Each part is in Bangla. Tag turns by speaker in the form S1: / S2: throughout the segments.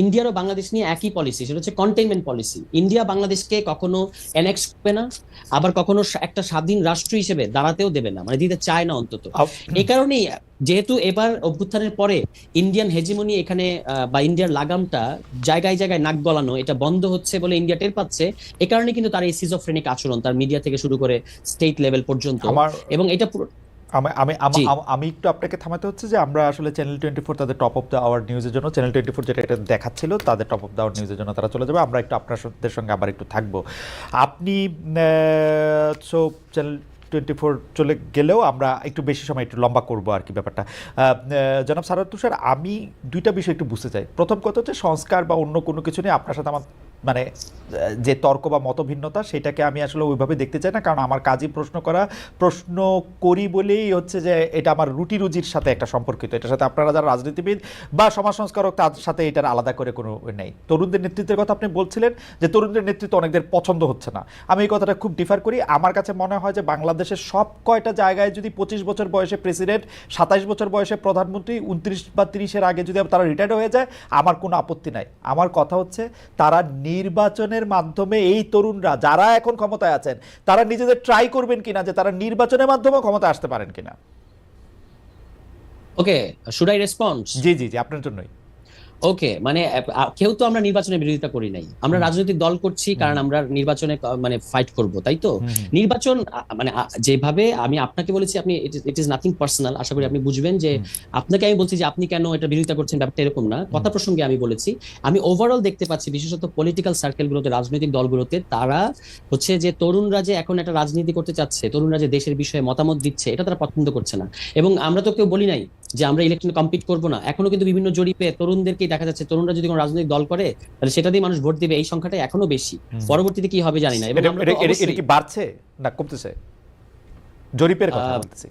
S1: ইন্ডিয়ার ও বাংলাদেশ নিয়ে একই পলিসি সেটা হচ্ছে কন্টেইনমেন্ট পলিসি ইন্ডিয়া বাংলাদেশকে কখনো অ্যানেক্স করবে না আবার কখনো একটা স্বাধীন রাষ্ট্র হিসেবে দাঁড়াতেও দেবে না মানে দিতে চায় না অন্তত। এই কারণেই যেহেতু এবার অভ্যুত্থানের পরে ইন্ডিয়ান হেজিমনি এখানে বা ইন্ডিয়ার লাগামটা জায়গায় জায়গায় নাক গলানো এটা বন্ধ হচ্ছে বলে ইন্ডিয়া টের পাচ্ছে এ কারণে কিন্তু তার এই সিজোফ্রেনিক আচরণ তার মিডিয়া থেকে শুরু করে স্টেট লেভেল পর্যন্ত। এবং এটা
S2: আমি আমি একটু আপনাকে থামাতে হচ্ছে যে আমরা আসলে চ্যানেল টোয়েন্টি ফোর তাদের টপ অফ দ্য আওয়ার নিউজের জন্য চ্যানেল টোয়েন্টি ফোর যেটা এটা দেখাচ্ছিল তাদের টপ অফ দ্য আওয়ার নিউজের জন্য তারা চলে যাবে। আমরা একটু আপনাদের সঙ্গে আবার একটু থাকব। আপনি সো চ্যানেল টোয়েন্টি ফোর চলে গেলেও আমরা একটু বেশি সময় একটু লম্বা করব আর কি ব্যাপারটা। জনাব সারাত তুষার আমি দুইটা বিষয় একটু বুঝতে চাই। প্রথম কথা হচ্ছে সংস্কার বা অন্য কোনো কিছু নিয়ে আপনার সাথে আমার মানে যে তর্ক বা মতভিন্নতা সেটাকে আমি আসলে ওইভাবে দেখতে চাই না। কারণ আমার কাজই প্রশ্ন করা, প্রশ্ন করি বলেই হচ্ছে যে এটা আমার রুটি রুজির সাথে একটা সম্পর্কিত। এটার সাথে আপনারা যারা রাজনীতিবিদ বা সমাজ সংস্কারক তার সাথে এটার আলাদা করে কোনো নেই। তরুণদের নেতৃত্বের কথা আপনি বলছিলেন যে তরুণদের নেতৃত্ব অনেকদের পছন্দ হচ্ছে না। আমি এই কথাটা খুব ডিফার করি। আমার কাছে মনে হয় যে বাংলাদেশের সব কয়টা জায়গায় যদি পঁচিশ বছর বয়সে প্রেসিডেন্ট সাতাইশ বছর বয়সে প্রধানমন্ত্রী উনত্রিশ বা তিরিশের আগে যদি তারা রিটায়ার্ড হয়ে যায়, আমার কোনো আপত্তি নাই। আমার কথা হচ্ছে তারা নির্বাচনের মাধ্যমে এই তরুণরা যারা এখন ক্ষমতায় আছেন তারা নিজেদের ট্রাই করবেন কিনা যে তারা নির্বাচনের মাধ্যমে ক্ষমতা আসতে পারেন কিনা?
S1: ওকে শুড আই রেসপন্স
S2: জি জি জি আপনার জন্যই।
S1: ওকে মানে কেউ তো আমরা নির্বাচনে বিরোধিতা করি নাই। আমরা রাজনৈতিক দল করছি কারণ আমরা নির্বাচনে মানে ফাইট করব তাই তো? নির্বাচন মানে যেভাবে আমি আপনাকে বলেছি আপনি ইট ইজ নাথিং পার্সোনাল আশা করি আপনি বুঝবেন যে আপনাকে আমি বলছি যে আপনি কেন এটা বিরোধিতা করছেন ব্যাপারটা এরকম না। কথা প্রসঙ্গে আমি বলেছি আমি ওভারঅল দেখতে পাচ্ছি বিশেষত পলিটিক্যাল সার্কেলগুলোতে রাজনৈতিক দলগুলোতে তারা হচ্ছে যে তরুণরা যে এখন একটা রাজনীতি করতে চাচ্ছে তরুণরা যে দেশের বিষয়ে মতামত দিচ্ছে এটা তারা পছন্দ করছে না। এবং আমরা তো কেউ বলি নাই যে আমরা ইলেকশনে কম্পিট করব না। এখনও কিন্তু বিভিন্ন জরিপে তরুণদেরকেই দেখা যাচ্ছে তরুণরা যদি কোনো রাজনৈতিক দল করে তাহলে সেটা দিয়ে মানুষ ভোট দেবে। এই সংখ্যাটা এখনও বেশি। পরবর্তীতে কি হবে জানি না। এবং
S2: এটা কি বাড়ছে? না কমতেছে? জরিপের কথা বলতেছি।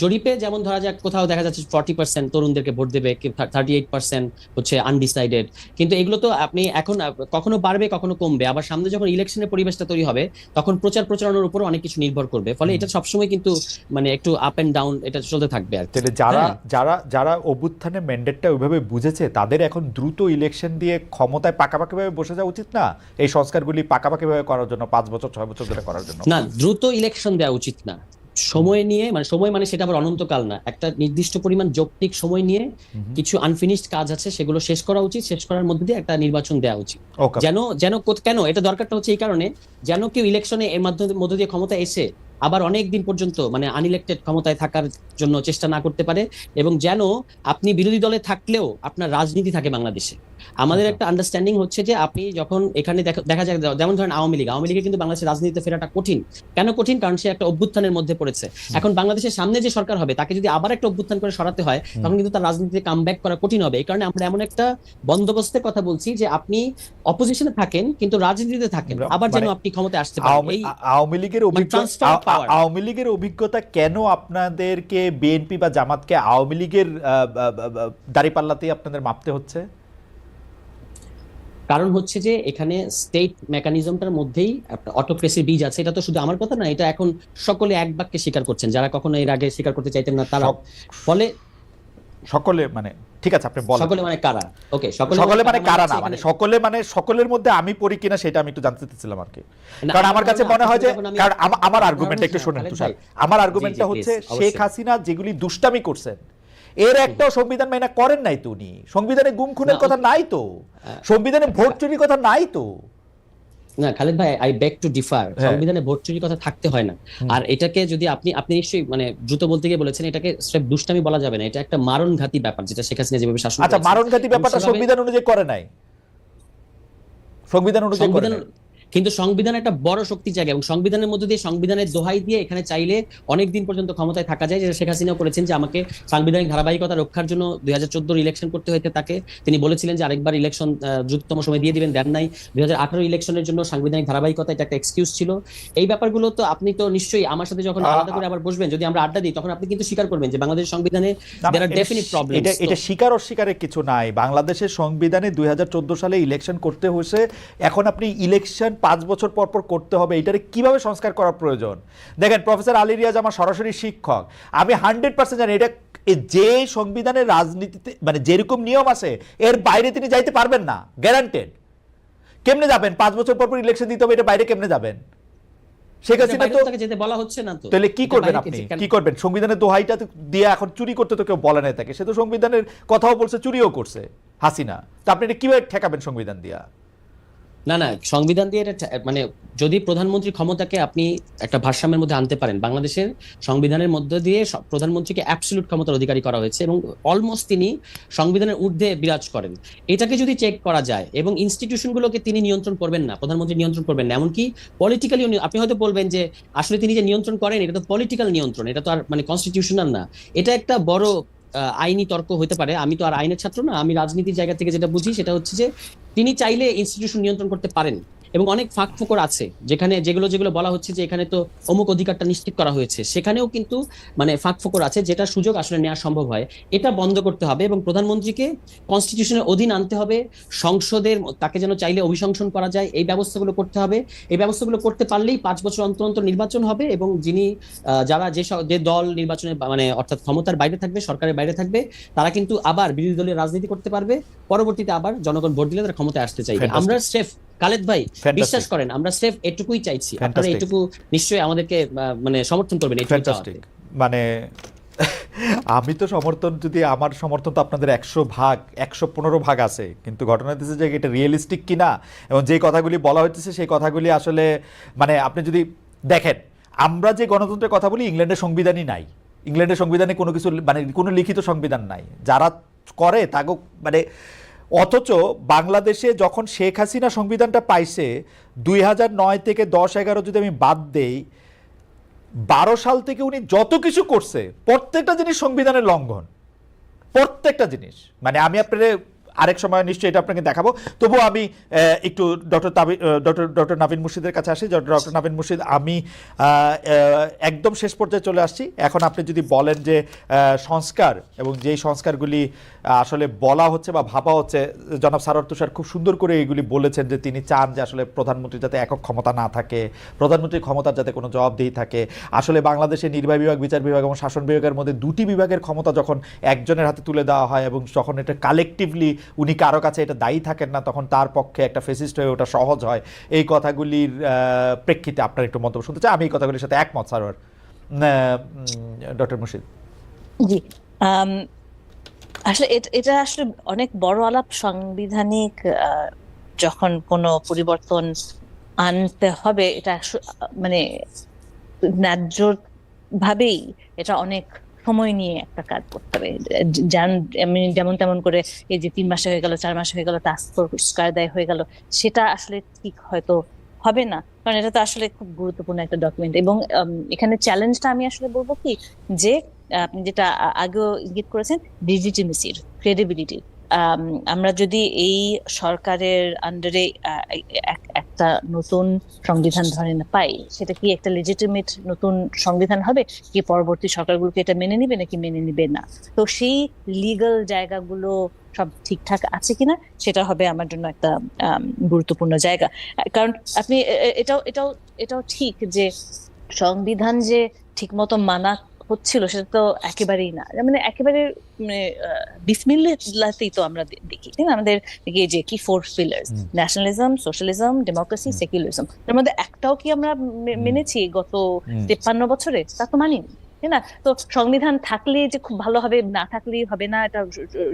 S1: জরিপে যেমন ধরা যাক কোথাও দেখা যাচ্ছে ফর্টি পার্সেন্ট তরুণদেরকে ভোট দেবে থার্টি এইট পার্সেন্ট হচ্ছে আনডিসাইডেড কিন্তু এগুলো তো আপনি এখন কখনো বাড়বে কখনো কমবে। আবার সামনে যখন ইলেকশনের পরিবেশটা তৈরি হবে তখন প্রচার প্রচারণার উপর অনেক কিছু নির্ভর করবে। ফলে এটা সবসময় কিন্তু মানে একটু আপ এন্ড ডাউন এটা চলতে থাকবে আর।
S2: তাহলে যারা
S1: হ্যাঁ।
S2: যারা যারা অভ্যুত্থানের ম্যান্ডেটটা ওইভাবে বুঝেছে তাদের এখন দ্রুত ইলেকশন দিয়ে ক্ষমতায় পাকাপাকিভাবে বসে যাওয়া উচিত না? এই সংস্কারগুলি পাকাপাকিভাবে করার জন্য পাঁচ বছর ছয় বছর ধরে করার জন্য?
S1: না দ্রুত ইলেকশন দেওয়া উচিত না। সময় নিয়ে মানে সময় মানে সেটা আবার অনন্তকাল না। একটা নির্দিষ্ট পরিমাণ যৌক্তিক সময় নিয়ে কিছু আনফিনিশড কাজ আছে সেগুলো শেষ করা উচিত শেষ করার মধ্যে দিয়ে একটা নির্বাচন দেওয়া উচিত। যেন যেন কেন? এটা দরকারটা হচ্ছে এই কারণে যেন কেউ ইলেকশনে এর মাধ্যমে মধ্য দিয়ে ক্ষমতা এসে আবার অনেক দিন পর্যন্ত মানে আনইলেক্টেড ক্ষমতায় থাকার জন্য চেষ্টা না করতে পারে এবং যেন আপনি বিরোধী দলে থাকলেও আপনার রাজনীতি থাকে বাংলাদেশে। আমাদের
S2: আচ্ছা।
S1: একটা আন্ডারস্ট্যান্ডিং হচ্ছে যে আপনি যখন এখানে দেখা- যায় যেমন ধরেন আওয়ামী লীগ আওয়ামী লীগে কিন্তু বাংলাদেশের রাজনীতিতে ফেরাটা কঠিন। কেন কঠিন? কারণ সে একটা অভ্যুত্থানের মধ্যে পড়েছে। এখন বাংলাদেশের সামনে যে সরকার হবে তাকে যদি আবার একটা অভ্যুত্থান করে সরাতে হয় তখন কিন্তু তার রাজনীতিতে কাম ব্যাক করা কঠিন হবে। এই কারণে আমরা এমন একটা বন্দোবস্তের কথা বলছি যে আপনি অপোজিশনে থাকেন কিন্তু রাজনীতিতে থাকেন। আবার যেন
S2: মানে
S1: আপনি ক্ষমতায় আসতে পারেন।
S2: আওয়ামী লীগের
S1: power।
S2: আওয়ামী লীগের অভিজ্ঞতা কেন আপনাদেরকে বিএনপি বা জামাতকে আওয়ামী লীগের দাঁড়িপাল্লাতেই আপনাদের মাপতে হচ্ছে?
S1: কারণ হচ্ছে যে এখানে স্টেট মেকানিজমটার মধ্যেই অটোক্রেসির বীজ আছে। এটা তো শুধু আমার কথা না এটা এখন সকলে এক বাক্যে স্বীকার করছেন। যারা কখনো এর আগে স্বীকার করতে চাইতেন না তারা ফলে
S2: সকলে মানে ঠিক আছে আপনি বলেন।
S1: সকলে মানে কারা? ওকে সকলে
S2: সকলে মানে কারা না? মানে সকলে মানে সকলের মধ্যে আমি পড়ি কিনা সেটা আমি একটু জানতে চাইছিলাম আর কি। কারণ আমার কাছে মনে হয় যে কারণ আমার আর্গুমেন্ট একটু শুনেন তুষার আমার আর্গুমেন্টটা হচ্ছে শেখ হাসিনা যেগুলি দুষ্টামি করছেন এর একটা সংবিধান মেনে করেন নাই তো উনি। সংবিধানে গুম খুনের কথা নাই তো। সংবিধানে ভোট চুরির কথা নাই তো।
S1: না খালেদ ভাই আই ব্যাক টু ডিফার। সংবিধানে ভোট চুরির কথা থাকতে হয় না আর এটাকে যদি আপনি আপনি নিশ্চয়ই মানে দ্রুত বলতে গিয়ে বলেছেন এটাকে স্রেফ দুষ্টামি বলা যাবে না এটা একটা মারণঘাতী ব্যাপার যেটা শেখ হাসিনা যেভাবে শাসন
S2: আচ্ছা। মারণঘাতী ব্যাপারটা সংবিধান অনুযায়ী করে নাই সংবিধান অনুযায়ী করে।
S1: কিন্তু সংবিধান একটা বড় শক্তি জায়গা এবং সংবিধানের মধ্যে দিয়ে সংবিধানের দোহাই দিয়ে এখানে চাইলে অনেক দিন পর্যন্ত ক্ষমতায় থাকা যায়। যেটা শেখ হাসিনাও করেছেন যে আমাকে সাংবিধানিক ধারাবাহিকতা রক্ষার জন্য দুই হাজার চোদ্দোর ইলেকশন করতে হয়েছে তাকে। তিনি বলেছিলেন যে আরেকবার ইলেকশন দ্রুততম সময় দিয়ে দিবেন দেন নাই। দুই হাজার আঠারো ইলেকশনের জন্য সাংবিধানিক ধারাবাহিকতা এটা একটা এক্সকিউজ ছিল। এই ব্যাপারগুলো তো আপনি তো নিশ্চয়ই আমার সাথে যখন আলাদা করে আবার বসবেন যদি আমরা আড্ডা দিই তখন আপনি কিন্তু স্বীকার করবেন যে বাংলাদেশ সংবিধানে definite problems
S2: এটা এটা স্বীকার অস্বীকারের কিছু নাই। বাংলাদেশের সংবিধানে দুই হাজার চোদ্দ সালে ইলেকশন করতে হয়েছে। এখন আপনি ইলেকশন পাঁচ বছর পর পর করতে হবে এটারে কীভাবে সংস্কার করা প্রয়োজন? দেখেন প্রফেসর আলী রিয়াজ আমার সরাসরি শিক্ষক। আমি হান্ড্রেড পার্সেন্ট জানি এটা যে সংবিধানের রাজনীতিতে মানে যেরকম নিয়ম আছে এর বাইরে তিনি যাইতে পারবেন না গ্যারান্টেড কেমনে যাবেন? পাঁচ বছর পর পর ইলেকশন দিতে হবে এটা বাইরে কেমনে যাবেন? শেখ হাসিনা তো
S1: যেতে বলা হচ্ছে না তো।
S2: তাহলে কি করবেন আপনি? কি করবেন? সংবিধানের দোহাইটা দিয়ে এখন চুরি করতে তো কেউ বলে নাই তাকে। সে তো সংবিধানের কথাও বলছে চুরিও করছে হাসিনা। তো আপনি এটা কীভাবে ঠেকাবেন সংবিধান দিয়া?
S1: না না, সংবিধান দিয়ে মানে যদি প্রধানমন্ত্রী ক্ষমতাকে আপনি একটা ভারসাম্যের মধ্যে আনতে পারেন, বাংলাদেশের সংবিধানের মধ্য দিয়ে প্রধানমন্ত্রীকে অ্যাবসলিউট ক্ষমতার অধিকারী করা হয়েছে এবং অলমোস্ট তিনি সংবিধানের ঊর্ধ্বে বিরাজ করেন। এটাকে যদি চেক করা যায় এবং ইনস্টিটিউশনগুলোকে তিনি নিয়ন্ত্রণ করবেন না, প্রধানমন্ত্রী নিয়ন্ত্রণ করবেন না, এমনকি পলিটিক্যালি আপনি হয়তো বলবেন যে, আসলে তিনি যে নিয়ন্ত্রণ করেন, এটা তো পলিটিক্যাল নিয়ন্ত্রণ, এটা তো আর মানে কনস্টিটিউশনাল না। এটা একটা বড় আইনি তর্ক হতে পারে। আমি তো আর আইনের ছাত্র না, আমি রাজনীতির জায়গা থেকে যেটা বুঝি সেটা হচ্ছে যে তিনি চাইলে ইনস্টিটিউশন নিয়ন্ত্রণ করতে পারেন। এবং অনেক ফাঁক ফোকর আছে। যেখানে যেগুলো যেগুলো বলা হচ্ছে যে এখানে তো অমুক অধিকারটা নিশ্চিত করা হয়েছে সেখানেও কিন্তু মানে ফাঁক ফোকর আছে যেটা সুযোগ আসলে নেওয়া সম্ভব হয়। এটা বন্ধ করতে হবে এবং প্রধানমন্ত্রীকে কনস্টিটিউশনের অধীন আনতে হবে। সংসদের তাকে যেন চাইলে অভিশংসন করা যায়। এই ব্যবস্থাগুলো করতে হবে। এই ব্যবস্থাগুলো করতে পারলেই পাঁচ বছর অন্তর অন্তর নির্বাচন হবে এবং যিনি যারা যে যে দল নির্বাচনে মানে অর্থাৎ ক্ষমতার বাইরে থাকবে সরকারের বাইরে থাকবে তারা কিন্তু আবার বিরোধী দলের রাজনীতি করতে পারবে। পরবর্তীতে আবার জনগণ ভোট দিলে তারা ক্ষমতায় আসতে চাইবে। আমরা স্রেফ খালেদ ভাই বিশ্বাস করেন আমরা স্রেফ এটুকুই চাইছি। আপনারা এটুকু নিশ্চয়ই আমাদেরকে মানে সমর্থন করবেন।
S2: মানে আমি তো সমর্থন যদি আমার সমর্থন তো আপনাদের একশো ভাগ একশো পনেরো ভাগ আছে কিন্তু ঘটনা হচ্ছে যে এটা রিয়েলিস্টিক কিনা এবং যে কথাগুলি বলা হচ্ছে সেই কথাগুলি আসলে মানে আপনি যদি দেখেন আমরা যে গণতন্ত্রের কথা বলি ইংল্যান্ডের সংবিধানই নাই। ইংল্যান্ডের সংবিধানে কোনো কিছু মানে কোনো লিখিত সংবিধান নাই। যারা করে তাকে মানে অথচ বাংলাদেশে যখন শেখ হাসিনা সংবিধানটা পাইছে, দুই নয় থেকে দশ এগারো যদি আমি বাদ দেই, বারো সাল থেকে উনি যত কিছু করছে, প্রত্যেকটা জিনিস সংবিধানের লঙ্ঘন। প্রত্যেকটা জিনিস। মানে আমি আপনাদের আরেক সময় নিশ্চয়ই এটা আপনাকে দেখাবো। তবুও আমি একটু ডক্টর তাবি ডক্টর ডক্টর নাবিন মুর্শিদের কাছে আসি। ডক্টর নাবিন মুর্শিদ, আমি একদম শেষ পর্যায়ে চলে আসছি। এখন আপনি যদি বলেন যে সংস্কার এবং যেই সংস্কারগুলি আসলে বলা হচ্ছে বা ভাবা হচ্ছে, জনাব সারর তুষার খুব সুন্দর করে এইগুলি বলেছেন যে, তিনি চান যে, আসলে প্রধানমন্ত্রী যাতে একক ক্ষমতা না থাকে, প্রধানমন্ত্রীর ক্ষমতার যাতে কোনো জবাবদিহি থাকে। আসলে বাংলাদেশে নির্বাহী বিভাগ, বিচার বিভাগ এবং শাসন বিভাগের মধ্যে দুটি বিভাগের ক্ষমতা যখন একজনের হাতে তুলে দেওয়া হয় এবং যখন এটা কালেকটিভলি উনি কারও কাছে এটা দায়ী থাকেন না, তখন তার পক্ষে একটা ফেসিস্ট হয়ে ওটা সহজ হয়। এই কথাগুলির প্রেক্ষিতে আপনার একটু মন্তব্য শুনতে চাই। আমি এই কথাগুলির সাথে একমত, স্যার। ডক্টর মুর্শিদ।
S3: জি আসলে এট- আসলে অনেক বড় আলাপ সাংবিধানিক যখন কোনো পরিবর্তন আনতে হবে, এটা মানে ন্যায্য ভাবেই এটা অনেক সময় নিয়ে একটা কাজ করতে হবে। যান যেমন তেমন করে এই যে তিন মাসে হয়ে গেল, চার মাসে হয়ে গেল টাস্ক ফোর্স হয়ে গেল, সেটা আসলে ঠিক হয়তো হবে না। কারণ এটা তো আসলে খুব গুরুত্বপূর্ণ একটা ডকুমেন্ট এবং এখানে চ্যালেঞ্জটা আমি আসলে বলব কি, যে, আপনি যেটা আগেও ইঙ্গিত করেছেন লিজিটিমেসির ক্রেডিবিলিটি আমরা যদি এই সরকারের আন্ডারে একটা নতুন সংবিধান ধরেন পাই, সেটা কি একটা লেজিটিমেট নতুন সংবিধান হবে? কি পরবর্তী সরকারগুলোকে এটা মেনে নিবে নাকি মেনে নিবে না? তো সেই লিগ্যাল জায়গাগুলো সব ঠিকঠাক আছে কিনা, সেটা হবে আমার জন্য একটা গুরুত্বপূর্ণ জায়গা। কারণ আপনি এটাও এটাও এটাও ঠিক যে সংবিধান যে ঠিকমতো মানা হচ্ছিল সেটা তো একেবারেই না। মানে একেবারে মানে বিসমিল্লাতেই তো আমরা দেখি তাই না? আমাদের যে কি four pillars nationalism socialism democracy. Secularism তার মধ্যে একটাও কি আমরা মেনেছি গত। তেপ্পান্ন বছরে? তা তো মানিনি তাই না? তো সংবিধান থাকলে যে খুব ভালো হবে না থাকলেই হবে না এটা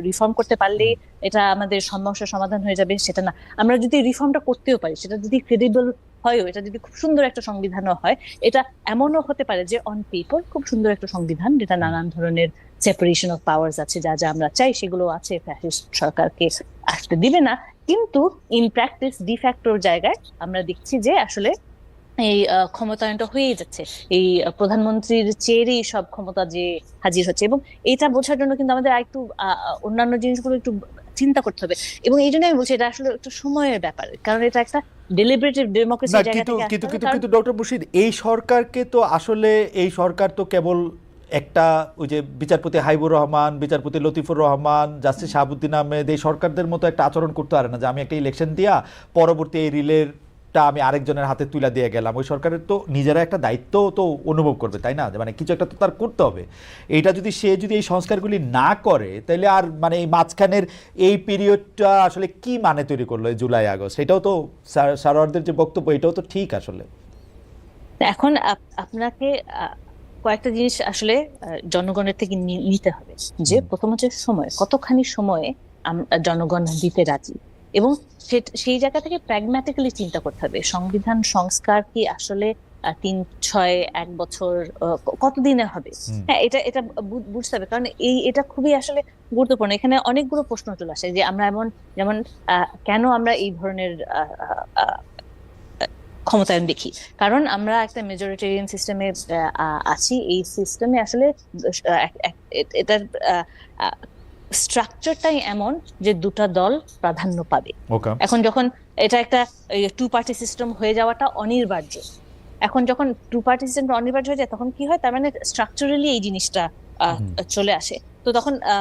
S3: রিফর্ম করতে পারলে এটা আমাদের সমস্যার সমাধান হয়ে যাবে সেটা না। আমরা যদি রিফর্মটা করতেও পারি সেটা যদি ক্রেডিবল হয়ও এটা যদি খুব সুন্দর একটা সংবিধানও হয়, এটা এমনও হতে পারে যে অন পেপার খুব সুন্দর একটা সংবিধান, যেটা নানান ধরনের সেপারেশন অফ পাওয়ার্স আছে, যা যা আমরা চাই সেগুলো আছে ফ্যাসিস্ট সরকারকে আসতে দিবে না। কিন্তু ইন প্র্যাকটিস ডিফ্যাক্টর জায়গায় আমরা দেখছি যে আসলে এই ক্ষমতায়নটা হয়েই যাচ্ছে। এই প্রধানমন্ত্রীর চেয়েরই সব ক্ষমতা যে হাজির হচ্ছে এবং এটা বোঝার জন্য কিন্তু আমাদের একটু অন্যান্য জিনিসগুলো একটু চিন্তা করতে হবে। এবং এই জন্য আমি বলছি, এটা আসলে একটু সময়ের ব্যাপার, কারণ এটা একটা ডেলিবারেটিভ ডেমোক্রেসি
S2: কিন্তু কিন্তু কিন্তু কিন্তু ডক্টর মুর্শিদ এই সরকারকে তো আসলে এই সরকার তো কেবল একটা ওই যে বিচারপতি হাইবুর রহমান বিচারপতি লতিফুর রহমান জাস্টিস শাহাবুদ্দিন আহমেদ এই সরকারদের মতো একটা আচরণ করতে পারে না। যে আমি একটা ইলেকশন দিয়া পরবর্তী এই রিলের সরকারটা আমি আরেকজনের হাতে তুলে দিয়ে গেলাম। ওই সরকারের তো নিজেরা একটা দায়িত্ব তো অনুভব করবে তাই না? মানে কিছু একটা তো তার করতে হবে। এটা যদি সে যদি এই সংস্কারগুলি না করে তাহলে আর মানে এই মাঝখানের এই পিরিয়ডটা আসলে কি মানে তৈরি করল এই জুলাই আগস্ট? এটাও তো সার- সারোয়ারদের যে বক্তব্য এটাও তো ঠিক আসলে।
S3: এখন আপ- আপনাকে কয়েকটা জিনিস আসলে জনগণের থেকে নিতে হবে। যে প্রথম হচ্ছে সময় কতখানি সময়ে জনগণ দিতে রাজি? এবং সেই জায়গা থেকে প্র্যাগম্যাটিক্যালি চিন্তা করতে হবে। সংবিধান সংস্কার কি আসলে তিন ছয় এক বছর কতদিনে হবে? হ্যাঁ এটা এটা বুঝতে হবে। কারণ এই এটা খুবই আসলে গুরুত্বপূর্ণ। এখানে অনেকগুলো প্রশ্ন চলে আসে যে আমরা এমন যেমন কেন আমরা এই ধরনের ক্ষমতায়ন দেখি? কারণ আমরা একটা মেজরিটেরিয়ান সিস্টেমে আছি। এই সিস্টেমে আসলে এটার স্ট্রাকচারটাই এমন যে দুটা দল প্রাধান্য পাবে। এখন যখন এটা একটা টু পার্টি সিস্টেম হয়ে যাওয়াটা অনিবার্য এখন যখন টু পার্টি সিস্টেম অনিবার্য হয়ে যায় তখন কি হয়? তার মানে স্ট্রাকচারালি এই জিনিসটা আহ, চলে আসে। তো তখন